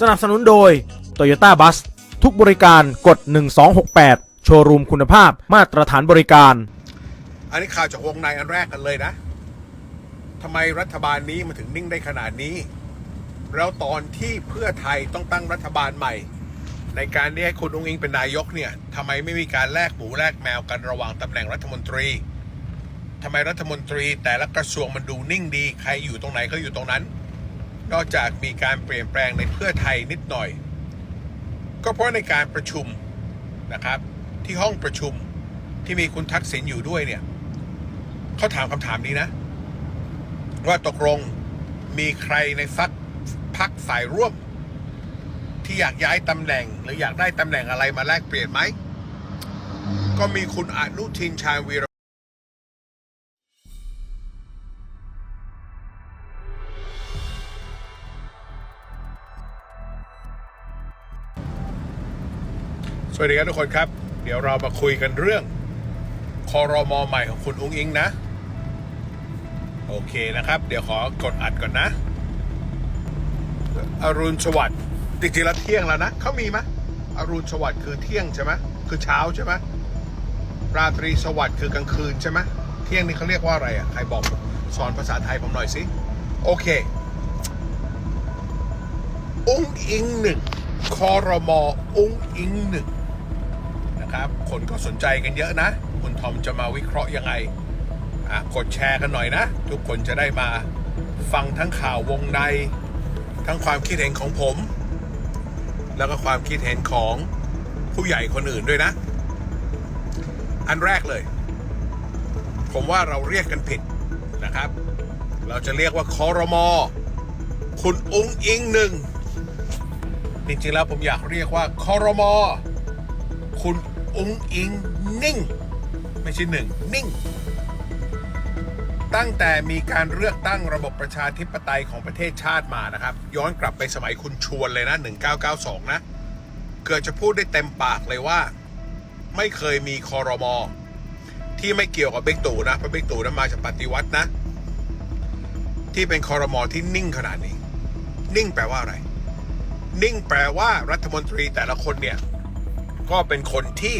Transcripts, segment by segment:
สนับสนุนโดย Toyota Bus ทุกบริการกด 1268 โชว์รูมคุณภาพมาตรฐานบริการ อันนี้ข่าวจากวงในอันแรกกันเลยนะทำไมรัฐบาลนี้มาถึงนิ่งได้ขนาดนี้ แล้วตอนที่เพื่อไทยต้องตั้งรัฐบาลใหม่ ในการที่ให้คุณอุ้งอิงเป็นนายกเนี่ยทำไมไม่มีการแลกหมูแลกแมวกันระหว่างตำแหน่งรัฐมนตรีทำไมรัฐมนตรีแต่ละกระทรวงมันดูนิ่งดี ใครอยู่ตรงไหนก็อยู่ตรงนั้น นอกจากมีการเปลี่ยนแปลงในเพื่อไทยนิดหน่อย ก็เพราะในการประชุมนะครับที่ห้องประชุมที่มีคุณทักษิณอยู่ด้วยเนี่ยเขาถามคำถามนี้นะ ว่าตกลงมีใครในฟักพักฝ่ายร่วม ที่อยากย้ายตำแหน่ง หรืออยากได้ตำแหน่งอะไรมาแลกเปลี่ยนไหม ก็มีคุณอนุทินชาญวีร วัสดีครับทุกคนครับ เดี๋ยวเรามาคุยกันเรื่องคอรมอใหม่ของคุณอุ้งอิงนะ โอเคนะครับ เดี๋ยวขอกดอัดก่อนนะ อรุณสวัสดิ์จริงๆแล้วเที่ยงแล้วนะเขามีไหมอรุณสวัสดิ์คือเที่ยงใช่ไหมคือเช้าใช่ไหมราตรีสวัสดิ์คือกลางคืนใช่ไหมเที่ยงนี่เขาเรียกว่าอะไรอะใครบอกสอนภาษาไทยผมหน่อยสิโอเค อุ้งอิงหนึ่งคอรมออุ้งอิงหนึ่ง นะครับ คนก็สนใจกันเยอะนะ คุณทอมจะมาวิเคราะห์ยังไงอะกดแชร์กันหน่อยนะ ทุกคนจะได้มาฟังทั้งข่าววงใน ทั้งความคิดเห็นของผม แล้วก็ความคิดเห็นของผู้ใหญ่คนอื่นด้วยนะ อันแรกเลย ผมว่าเราเรียกกันผิดนะครับ เราจะเรียกว่าคอรมอคุณอุ้งอิงหนึ่งจริงๆแล้วผมอยากเรียกว่าคอรมอคุณ องอิงนิ่ง ไม่ใช่หนึ่งนิ่ง ตั้งแต่มีการเลือกตั้งระบบประชาธิปไตยของประเทศชาติมานะครับ ย้อนกลับไปสมัยคุณชวนเลยนะ 1992 นะเกิดจะพูดได้เต็มปากเลยว่า ไม่เคยมีคอรมอที่ไม่เกี่ยวกับเบกตู่นะเพราะเบกตู่นั้นมาจากปฏิวัตินะ ที่เป็นคอรมอที่นิ่งขนาดนี้ นิ่งแปลว่าอะไร นิ่งแปลว่ารัฐมนตรีแต่ละคนเนี่ย ก็เป็นคนที่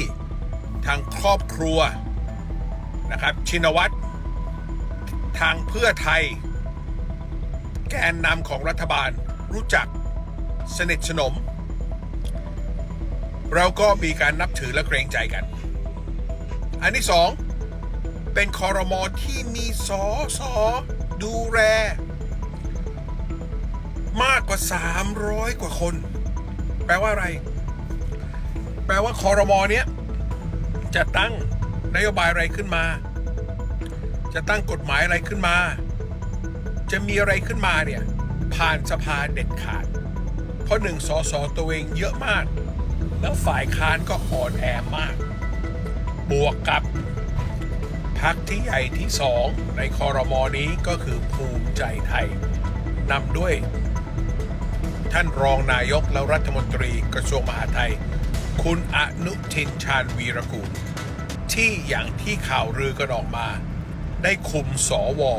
ทางครอบครัวนะครับชินวัตรทางเพื่อไทย แกนนำของรัฐบาลรู้จักสนิทสนม เราก็มีการนับถือและเกรงใจกัน อันที่สองเป็นคอรมอที่มีสอสอดูแลมากกว่า 300 กว่าคน แปลว่าอะไร แปลว่าคอรมอเนี้ยจะตั้งนโยบายอะไรขึ้นมา จะตั้งกฎหมายอะไรขึ้นมา จะมีอะไรขึ้นมาเนี่ยผ่านสภาเด็ดขาด เพราะหนึ่งสอสอตัวเองเยอะมาก แล้วฝ่ายค้านก็อ่อนแอมาก บวกกับพักที่ใหญ่ที่สองในคอรมอนี้ก็คือภูมิใจไทยนำด้วย ท่านรองนายกและรัฐมนตรีกระทรวงมหาดไทย คุณอนุทินชาญวีรกูล ที่อย่างที่ข่าวลือกันออกมา ได้คุมสอวอ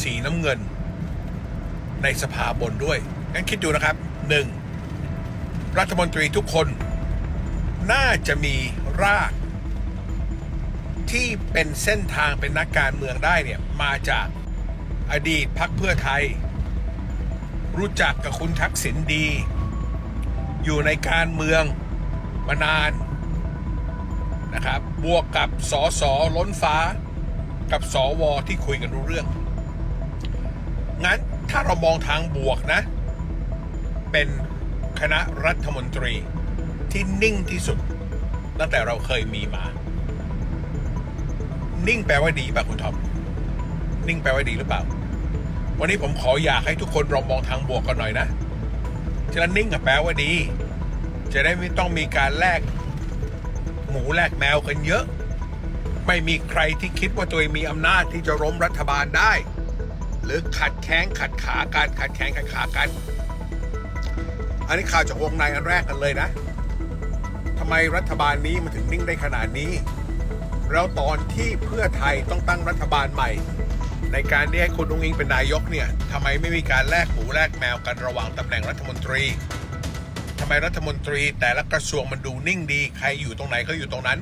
สีน้ำเงิน ในสภาบนด้วย งั้นคิดดูนะครับหนึ่งรัฐมนตรีทุกคน น่าจะมีราก ที่เป็นเส้นทางเป็นนักการเมืองได้เนี่ย มาจากอดีตพักเพื่อไทย รู้จักกับคุณทักษิณดี อยู่ในการเมือง มานานนะครับ บวกกับสอสอล้นฟ้า กับสอวอที่คุยกันรู้เรื่อง งั้นถ้าเรามองทางบวกนะ เป็นคณะรัฐมนตรีที่นิ่งที่สุด ตั้งแต่เราเคยมีมา นิ่งแปลว่าดีป่ะคุณทอมนิ่งแปลว่าดีหรือเปล่า วันนี้ผมขออยากให้ทุกคนลองมองทางบวกกันหน่อยนะฉะนั้นนิ่งกับแปลว่าดี จะได้ไม่ต้องมีการแลกหมูแลกแมวกันเยอะ ไม่มีใครที่คิดว่าตัวเองมีอำนาจที่จะล้มรัฐบาลได้ หรือขัดแข้งขัดขากันขัดแข้งขัดขากัน อันนี้ข่าวจากวงในอันแรกกันเลยนะทำไมรัฐบาลนี้มันถึงนิ่งได้ขนาดนี้ แล้วตอนที่เพื่อไทยต้องตั้งรัฐบาลใหม่ ในการที่ให้คุณอุ้งอิงเป็นนายกเนี่ยทำไมไม่มีการแลกหมูแลกแมวกันระหว่างตำแหน่งรัฐมนตรี ทำไมรัฐมนตรีแต่ละกระทรวงมันดูนิ่งดี ใครอยู่ตรงไหนเขาอยู่ตรงนั้น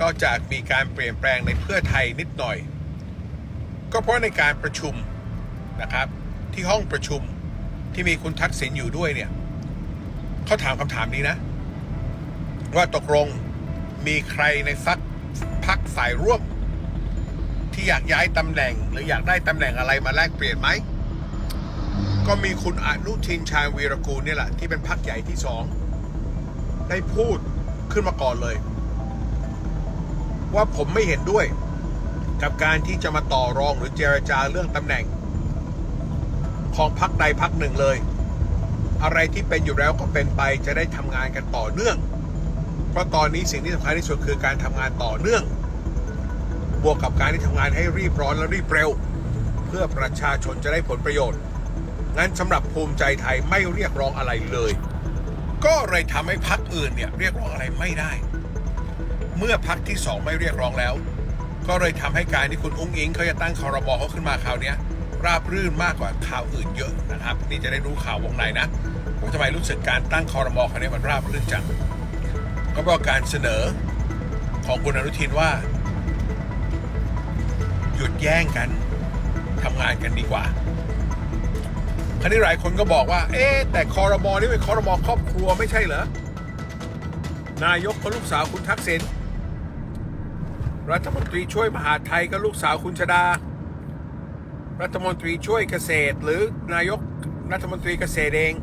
นอกจากมีการเปลี่ยนแปลงในเพื่อไทยนิดหน่อย ก็เพราะในการประชุมนะครับ ที่ห้องประชุมที่มีคุณทักษิณอยู่ด้วยเนี่ยเขาถามคำถามนี้นะ ว่าตกลงมีใครในฟักพักฝ่ายร่วม ที่อยากย้ายตำแหน่ง หรืออยากได้ตำแหน่งอะไรมาแลกเปลี่ยนไหม ก็มีคุณอนุทินชาญวีรกูลเนี่ยแหละ ที่เป็นพักใหญ่ที่สองได้พูดขึ้นมาก่อนเลย ว่าผมไม่เห็นด้วย กับการที่จะมาต่อรองหรือเจรจาเรื่องตำแหน่ง ของพักใดพักหนึ่งเลย อะไรที่เป็นอยู่แล้วก็เป็นไปจะได้ทำงานกันต่อเนื่อง เพราะตอนนี้สิ่งที่สำคัญที่สุดคือการทำงานต่อเนื่อง บวกกับการที่ทำงานให้รีบร้อนและรีบเร็ว เพื่อประชาชนจะได้ผลประโยชน์ งั้นสำหรับภูมิใจไทยไม่เรียกร้องอะไรเลย ก็เลยทำให้พักอื่นเนี่ยเรียกร้องอะไรไม่ได้ เมื่อพักที่สองไม่เรียกร้องแล้ว ก็เลยทำให้การที่คุณอุ้งอิงเขาจะตั้งคอรมอเขาขึ้นมาคราวนี้ราบรื่นมากกว่าข่าวอื่นเยอะนะครับ นี่จะได้รู้ข่าววงในนะว่าทำไมรู้สึกการตั้งคอรมอคราวนี้มันราบรื่นจังก็เพราะการเสนอของคุณอนุทินว่า หยุดแย่งกันทำงานกันดีกว่า คราวนี้หลายคนก็บอกว่า เอ๊แต่คอรมอนี่เป็นคอรมอครอบครัวไม่ใช่เหรอ นายกก็ลูกสาวคุณทักษิณ รัฐมนตรีช่วยมหาไทยก็ลูกสาวคุณชดา รัฐมนตรีช่วยเกษตร หรือนายกรัฐมนตรีเกษตรเอง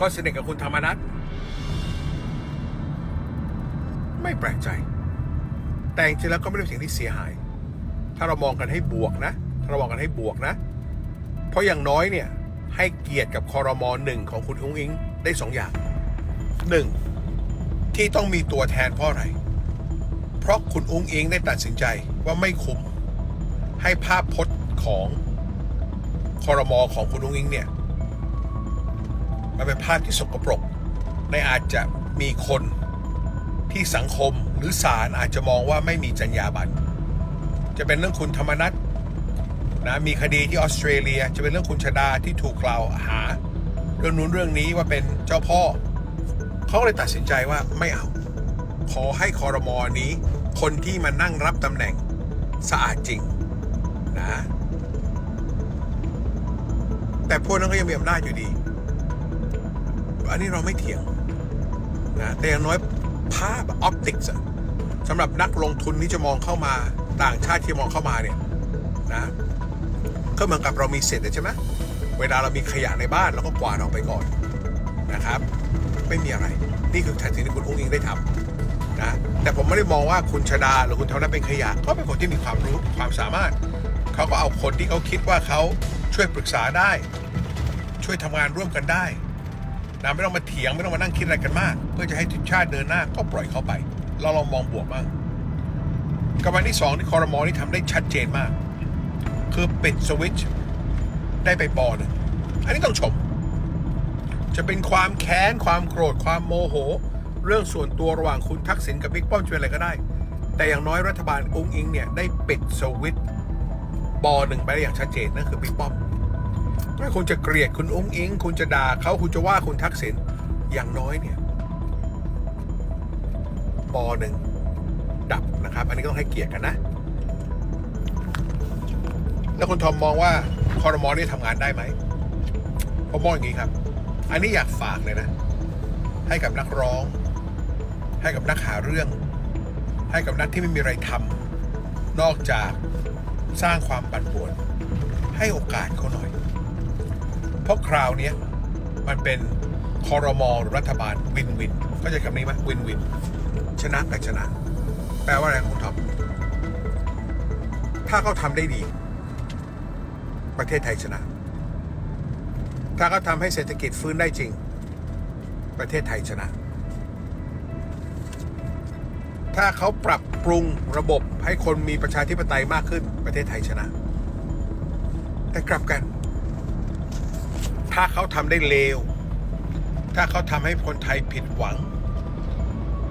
ก็สนิทกับคุณธรรมนัฐไม่แปลกใจ แต่จริงแล้วก็ไม่ได้เป็นสิ่งที่เสียหาย ถ้าเรามองกันให้บวกนะ ถ้าเรามองกันให้บวกนะ เพราะอย่างน้อยเนี่ย ให้เกียรติกับคอรมอหนึ่งของคุณอุ้งอิงได้สองอย่างหนึ่งที่ต้องมีตัวแทนเพราะอะไร เพราะคุณอุ้งอิงได้ตัดสินใจว่าไม่คุ้มให้ภาพพจน์ของคอรมอของคุณอุ้งอิงเนี่ยมันเป็นภาพที่สกปรกในอาจจะมีคนที่สังคมหรือศาลอาจจะมองว่าไม่มีจรรยาบรรณจะเป็นเรื่องคุณธรรมนัฐ นะมีคดีที่ออสเตรเลียจะเป็นเรื่องคุณชดาที่ถูกกล่าวหา เรื่องนู้นเรื่องนี้ว่าเป็นเจ้าพ่อ เขาเลยตัดสินใจว่าไม่เอา ขอให้คอรมอนี้ คนที่มานั่งรับตำแหน่งสะอาดจริงนะแต่พวกนั้นก็ยังมีอำนาจอยู่ดี อันนี้เราไม่เถียงนะแต่อย่างน้อยภาพออปติกส์สำหรับนักลงทุนที่จะมองเข้ามาต่างชาติที่มองเข้ามาเนี่ยนะ ก็เหมือนกับเรามีเศษใช่ไหมเวลาเรามีขยะในบ้านเราก็กวาดออกไปก่อนนะครับ ไม่มีอะไรนี่คือสิ่งที่คุณอุ้งอิงได้ทำนะแต่ผมไม่ได้มองว่าคุณชดาหรือคุณธรรมนัฐเป็นขยะก็เป็นคนที่มีความรู้ความสามารถ เขาก็เอาคนที่เขาคิดว่าเขาช่วยปรึกษาได้ ช่วยทำงานร่วมกันได้นะไม่ต้องมาเถียงไม่ต้องมานั่งคิดอะไรกันมาก เพื่อจะให้ทิศชาติเดินหน้าก็ปล่อยเขาไป เราลองมองบวกบ้างกับวันที่สองที่คอรมอนี่ทำได้ชัดเจนมาก คือปิดสวิตช์ได้ไปปอนอันนี้ต้องชม จะเป็นความแค้น ความโกรธ ความโมโห เรื่องส่วนตัวระหว่างคุณทักษิณกับบิ๊กป้อมจะเป็นอะไรก็ได้ แต่อย่างน้อยรัฐบาลอุ้งอิงเนี่ยได้ปิดสวิตช์ปอหนึ่งไปได้อย่างชัดเจนนั่นคือบิ๊กป้อมไม่คุณจะเกลียดคุณอุ้งอิง คุณจะด่าเขาคุณจะว่าคุณทักษิณอย่างน้อยเนี่ยปอหนึ่งดับนะครับ อันนี้ก็ต้องให้เกียรติกันนะ แล้วคุณทอมมองว่าคอรมอนี่ทำงานได้ไหมผมมองอย่างนี้ครับ อันนี้อยากฝากเลยนะ ให้กับนักร้อง ให้กับนักหาเรื่อง ให้กับนักที่ไม่มีอะไรทำนอกจากสร้างความปั่นป่วน ให้โอกาสเขาหน่อย เพราะคราวนี้มันเป็นคอรมอหรือรัฐบาลวินวินก็จะคำนี้ไหมวินวิน ชนะกับชนะ แปลว่าอะไรคุณทอมถ้าเขาทำได้ดี ประเทศไทยชนะ ถ้าเขาทำให้เศรษฐกิจฟื้นได้จริง ประเทศไทยชนะ ถ้าเขาปรับปรุงระบบให้คนมีประชาธิปไตยมากขึ้นประเทศไทยชนะ แต่กลับกัน ถ้าเขาทำได้เลว ถ้าเขาทำให้คนไทยผิดหวัง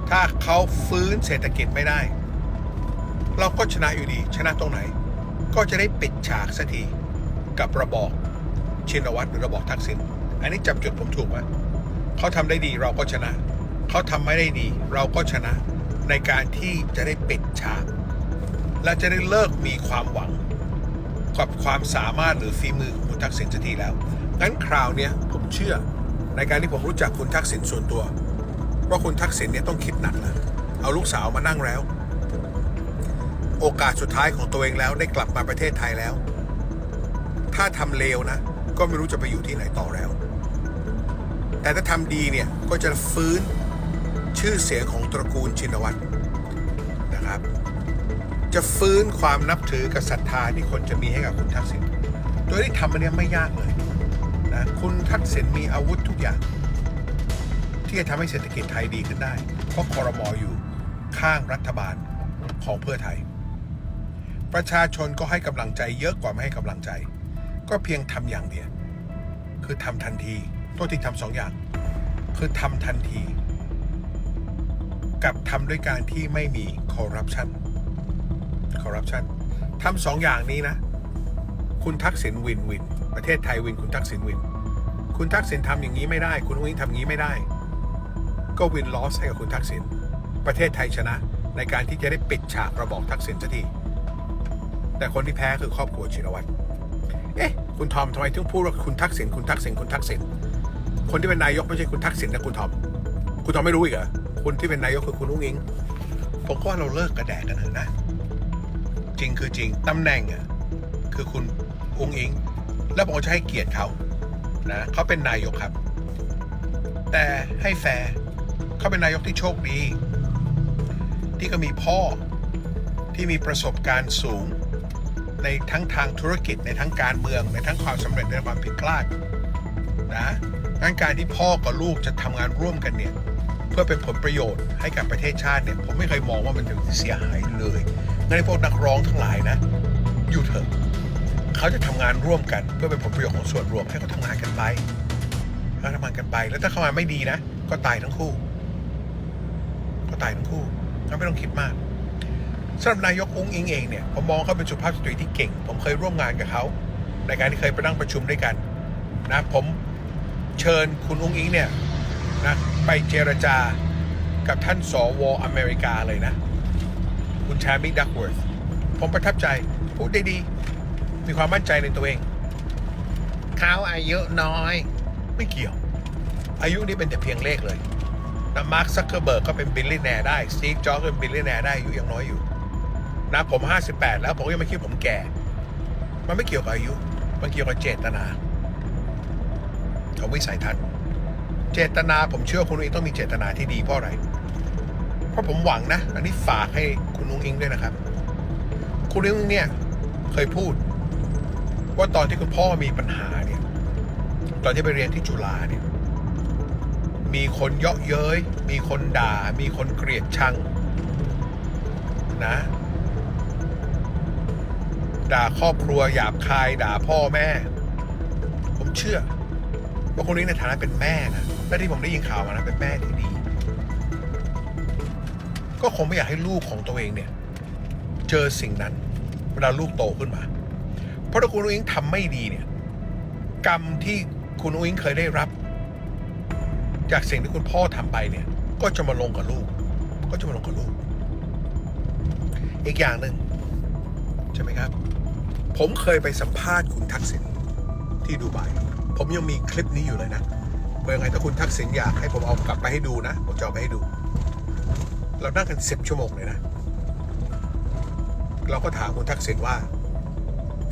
ถ้าเขาฟื้นเศรษฐกิจไม่ได้ เราก็ชนะอยู่ดี ชนะตรงไหน ก็จะได้ปิดฉากสักที กับระบอบชินวัตรหรือระบอบทักษิณอันนี้จับจุดผมถูกไหมเขาทำได้ดีเราก็ชนะ เขาทำไม่ได้ดีเราก็ชนะ ในการที่จะได้ปิดฉากและจะได้เลิกมีความหวัง กับความสามารถหรือฝีมือของคุณทักษิณทีแล้วงั้นคราวเนี้ยผมเชื่อในการที่ผมรู้จักคุณทักษิณส่วนตัว ว่าคุณทักษิณเนี่ยต้องคิดหนักแล้วเอาลูกสาวมานั่งแล้ว โอกาสสุดท้ายของตัวเองแล้วได้กลับมาประเทศไทยแล้ว ถ้าทำเลวนะ ก็ไม่รู้จะไปอยู่ที่ไหนต่อแล้ว แต่ถ้าทำดีเนี่ยก็จะฟื้นชื่อเสียงของตระกูลชินวัตรนะครับ จะฟื้นความนับถือกับศรัทธาที่คนจะมีให้กับคุณทักษิณโดยที่ทำมันเนี้ยไม่ยากเลยนะคุณทักษิณมีอาวุธทุกอย่าง ที่จะทำให้เศรษฐกิจไทยดีขึ้นได้ เพราะคอรมออยู่ข้างรัฐบาลของเพื่อไทย ประชาชนก็ให้กำลังใจเยอะกว่าไม่ให้กำลังใจ ก็เพียงทำอย่างเดียว คือทำทันทีตัวที่ทำสองอย่าง คือทำทันที กับทำด้วยการที่ไม่มีคอร์รัปชันคอร์รัปชันทำสองอย่างนี้นะ คุณทักษิณวินวิน ประเทศไทยวิน คุณทักษิณวิน คุณทักษิณทำอย่างนี้ไม่ได้ คุณอุ้งอิงทำอย่างนี้ไม่ได้ ก็วินลอสให้กับคุณทักษิณประเทศไทยชนะ ในการที่จะได้ปิดฉากระบอกทักษิณสักทีแต่คนที่แพ้คือครอบครัวชินวัตร เอ๊ะคุณทอมทำไมถึงพูดว่าคุณทักษิณคุณทักษิณคุณทักษิณคนที่เป็นนายกไม่ใช่คุณทักษิณนะคุณทอม คุณทอมไม่รู้อีกเหรอคุณที่เป็นนายกคือคุณอุ้งอิงผมก็ว่าเราเลิกกระแดกกันเถอะนะ จริงคือจริงตำแหน่งอะคือคุณอุ้งอิง แล้วผมจะให้เกียรติเขานะเขาเป็นนายกครับ แต่ให้แฟร์เขาเป็นนายกที่โชคดี ที่ก็มีพ่อที่มีประสบการณ์สูง ในทั้งทางธุรกิจในทั้งการเมืองในทั้งความสำเร็จในความผิดพลาดนะงั้นการที่พ่อกับลูกจะทำงานร่วมกันเนี่ยเพื่อเป็นผลประโยชน์ให้กับประเทศชาติเนี่ยผมไม่เคยมองว่ามันจะเสียหายเลยงั้นพวกนักร้องทั้งหลายนะอยู่เถอะเขาจะทำงานร่วมกันเพื่อเป็นผลประโยชน์ของส่วนรวมให้เขาทำงานกันไปเขาทำงานกันไป แล้วถ้าเขามาไม่ดีนะ ก็ตายทั้งคู่ ก็ตายทั้งคู่งั้นไม่ต้องคิดมาก สำหรับนายกอุ้งอิงเองเนี่ย ผมมองเขาเป็นสุภาพสตรีที่เก่ง ผมเคยร่วมงานกับเขา ในการที่เคยไปนั่งประชุมด้วยกันนะผมเชิญคุณอุ้งอิงเนี่ยนะไปเจรจากับท่านสวอเมริกาเลยนะ คุณชามิดักเวิร์ธผมประทับใจ พูดได้ดี มีความมั่นใจในตัวเองเขาอายุน้อย ไม่เกี่ยว อายุนี่เป็นแต่เพียงเลขเลยนะมาร์คซักเคอร์เบิร์กก็เป็นบิลลี่แนร์ได้สตีฟจ็อบส์ก็เป็นบิลลี่แนร์ได้อายุยังน้อยอยู่ นะผม58แล้วผมก็ยังไม่คิดผมแก่ มันไม่เกี่ยวกับอายุ มันเกี่ยวกับเจตนาของวิสัยทัศน์ เจตนาผมเชื่อคุณอุ้งอิงต้องมีเจตนาที่ดีเพราะอะไร เพราะผมหวังนะ อันนี้ฝากให้คุณอุ้งอิงด้วยนะครับ คุณอุ้งอิงเนี่ยเคยพูด ว่าตอนที่คุณพ่อมีปัญหาเนี่ย ตอนที่ไปเรียนที่จุฬาเนี่ย มีคนเยาะเย้ย มีคนด่า มีคนเกลียดชังนะ ด่าครอบครัวหยาบคายด่าพ่อแม่ ผมเชื่อว่าคนนี้ในฐานะเป็นแม่นะและที่ผมได้ยินข่าวมานะเป็นแม่ที่ดี ก็คงไม่อยากให้ลูกของตัวเองเนี่ย เจอสิ่งนั้น เวลาลูกโตขึ้นมา เพราะถ้าคุณอุ้งทำไม่ดีเนี่ย กรรมที่คุณอุ้งอิงเคยได้รับ จากสิ่งที่คุณพ่อทำไปเนี่ย ก็จะมาลงกับลูก ก็จะมาลงกับลูก อีกอย่างหนึ่ง ใช่ไหมครับ ผมเคยไปสัมภาษณ์คุณทักษิณที่ดูไบผมยังมีคลิปนี้อยู่เลยนะเมื่อไงถ้าคุณทักษิณอยากให้ผมเอากลับไปให้ดูนะผมจะเอาไปให้ดู เรานั่งกันสิบชั่วโมงเลยนะ เราก็ถามคุณทักษิณว่า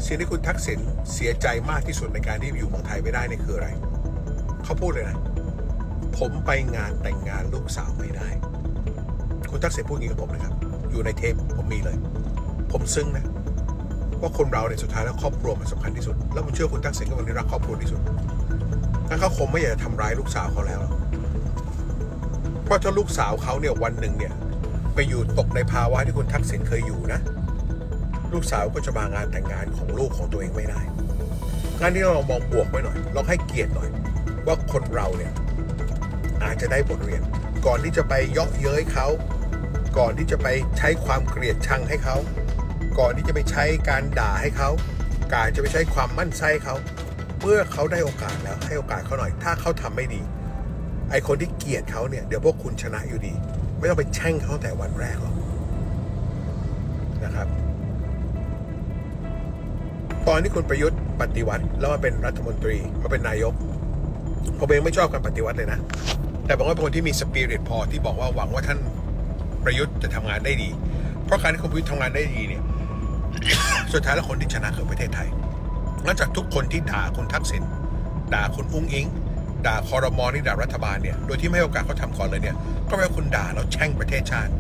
สิ่งที่คุณทักษิณเสียใจมากที่สุดในการที่อยู่เมืองไทยไม่ได้นี่คืออะไร เขาพูดเลยนะ ผมไปงานแต่งงานลูกสาวไม่ได้ คุณทักษิณพูดอย่างนี้กับผมนะครับ อยู่ในเทปผมมีเลย ผมซึ้งนะ ว่าคนเราในยสุดท้ายแล้วครอบครัวมันสำคัญที่สุด แล้วผมเชื่อคุณทักษิณก็เป็นคนที่รักครอบครัวที่สุดงั้นเขาคงไม่อยากจะทำร้ายลูกสาวเขาแล้ว เพราะถ้าลูกสาวเขาเนี่ยวันหนึ่งเนี่ยไปอยู่ตกในภาวะที่คุณทักษิณเคยอยู่นะ ลูกสาวก็จะมางานแต่งงานของลูกของตัวเองไม่ได้งานนี้เรามองบวกไว้หน่อยเราให้เกียรติหน่อย ว่าคนเราเนี่ยอาจจะได้บทเรียน ก่อนที่จะไปเยาะเย้ยเขา ก่อนที่จะไปใช้ความเกลียดชังให้เขา ก่อนที่จะไปใช้การด่าให้เขา การจะไปใช้ความมั่นไส้เขา เมื่อเขาได้โอกาสแล้วให้โอกาสเขาหน่อย ถ้าเขาทำไม่ดี ไอคนที่เกลียดเขาเนี่ยเดี๋ยวพวกคุณชนะอยู่ดี ไม่ต้องไปแช่งเขาแต่วันแรกหรอกนะครับ ตอนที่คุณประยุทธ์ปฏิวัติแล้วมาเป็นรัฐมนตรีมาเป็นนายกผมเองไม่ชอบการปฏิวัติเลยนะ แต่ผมว่าเป็นคนที่มีสปิริตพอที่บอกว่าหวังว่าท่านประยุทธ์จะทำงานได้ดี เพราะการที่คุณประยุทธ์ทำงานได้ดีเนี่ย สุดท้ายแล้วคนที่ชนะคือประเทศไทยนอกจากทุกคนที่ด่าคุณทักษิณด่าคุณอุ้งอิง ด่าคอรมอนี่ด่ารัฐบาลเนี่ยโดยที่ไม่ให้โอกาสเขาทำก่อนเลยเนี่ย ก็แปลว่าคุณด่าแล้วแช่งประเทศชาติ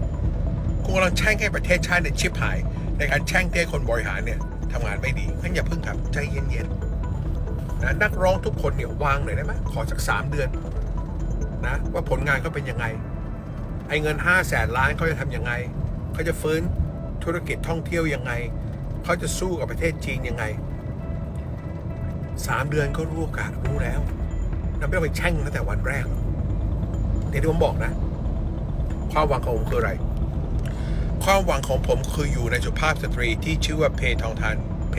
คุณกำลังแช่งให้ประเทศชาติเนี่ยชิบหาย ในการแช่งให้คนบริหารเนี่ยทำงานไม่ดีงั้นอย่าเพิ่งครับใจเย็นๆนะนักร้องทุกคนเนี่ยวางหน่อยได้ไหมขอสักสามเดือนนะว่าผลงานเขาเป็นยังไงไอ้เงินห้าแสนล้านเขาจะทำยังไงเขาจะฟื้นธุรกิจท่องเที่ยวยังไง เขาจะสู้กับประเทศจีนยังไงสามเดือนก็รู้โอกาสรู้แล้วนั่นไม่ต้องไปแช่งตั้งแต่วันแรกหรอกอย่างที่ผมบอกนะ ความหวังของผมคืออะไร ความหวังของผมคืออยู่ในสุภาพสตรีที่ชื่อว่าเพทองทาน เพ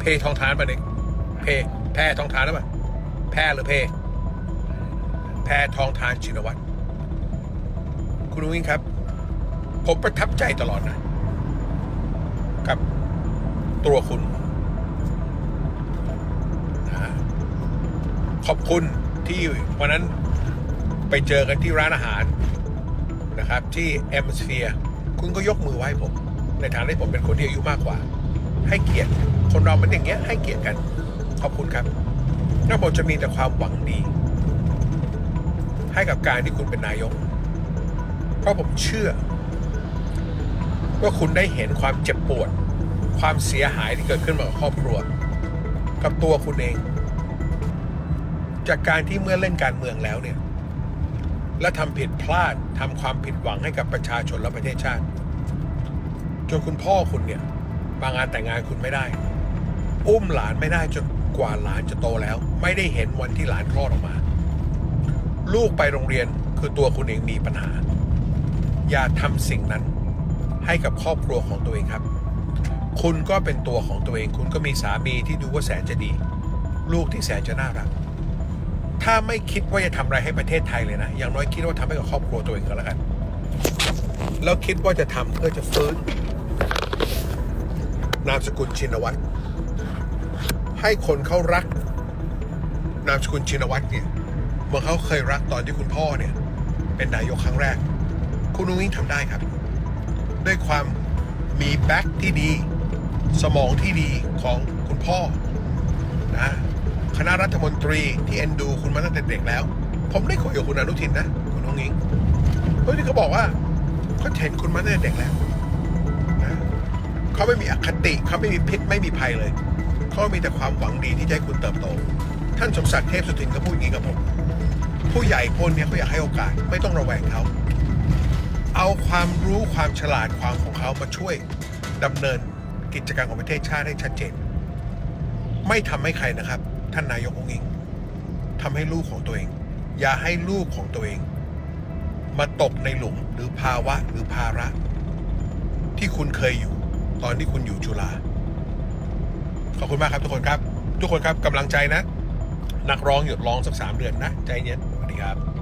เพทองทานปะเนี่ยเพ แพรทองทานหรือเปล่าแพรหรือเพ แพรทองทานชินวัตรคุณอุ้งครับ ผมประทับใจตลอดนะ กับ ตัวคุณนะขอบคุณที่วันนั้นไปเจอกันที่ร้านอาหารนะครับ ที่แอมสเฟียคุณก็ยกมือไหว้ผม ในฐานะที่ผมเป็นคนที่อายุมากกว่า ให้เกียรติคนเรามันอย่างเงี้ย ให้เกียรติกัน ขอบคุณครับแล้วผมจะมีแต่ความหวังดี ให้กับการที่คุณเป็นนายก เพราะผมเชื่อ ว่าคุณได้เห็นความเจ็บปวด ความเสียหายที่เกิดขึ้นกับครอบครัว กับตัวคุณเอง จากการที่เมื่อเล่นการเมืองแล้วเนี่ย และทำผิดพลาดทำความผิดหวังให้กับประชาชนและประเทศชาติ จนคุณพ่อคุณเนี่ยมางานแต่งงานคุณไม่ได้ อุ้มหลานไม่ได้จนกว่าหลานจะโตแล้ว ไม่ได้เห็นวันที่หลานคลอดออกมา ลูกไปโรงเรียนคือตัวคุณเองมีปัญหา อย่าทำสิ่งนั้นให้กับครอบครัวของตัวเองครับ คุณก็เป็นตัวของตัวเอง คุณก็มีสามีที่ดูว่าแสนจะดี ลูกที่แสนจะน่ารัก ถ้าไม่คิดว่าจะทำอะไรให้ประเทศไทยเลยนะ อย่างน้อยคิดว่าทำให้กับครอบครัวตัวเองก็แล้วกัน แล้วคิดว่าจะทำเพื่อจะฟื้น นามสกุลชินวัตร ให้คนเขารัก นามสกุลชินวัตรเนี่ยเมื่อเขาเคยรักตอนที่คุณพ่อเนี่ย เป็นนายกครั้งแรก คุณนุ้งอิงทำได้ครับ ด้วยความมีแบ็คที่ดี สมองที่ดีของคุณพ่อนะคณะรัฐมนตรีที่เอ็นดูคุณมาตั้งแต่เด็กแล้ว ผมได้คุยกับคุณอนุทินนะคุณนุ้งอิงเฮ้ยที่เขาบอกว่าเขาเห็นคุณมาตั้งแต่เด็กแล้วนะเขาไม่มีอคติเขาไม่มีพิษไม่มีภัยเลยเขามีแต่ความหวังดีที่จะให้คุณเติบโต ท่านสมศักดิ์เทพสุทินก็พูดอย่างนี้กับผมผู้ใหญ่คนนี่ยเขาอยากให้โอกาสไม่ต้องระแวงเขาเอาความรู้ความฉลาดความของเขามาช่วยดำเนิน กิจการของประเทศชาติให้ชัดเจน ไม่ทำให้ใครนะครับ ท่านนายกองค์อิงทำให้ลูกของตัวเอง อย่าให้ลูกของตัวเอง มาตกในหลุมหรือภาวะหรือภาระ ที่คุณเคยอยู่ ตอนที่คุณอยู่จุฬาขอบคุณมากครับทุกคนครับ ทุกคนครับกำลังใจนะ นักร้องหยุดร้องสักสามเดือนนะ ใจเย็นสวัสดีครับ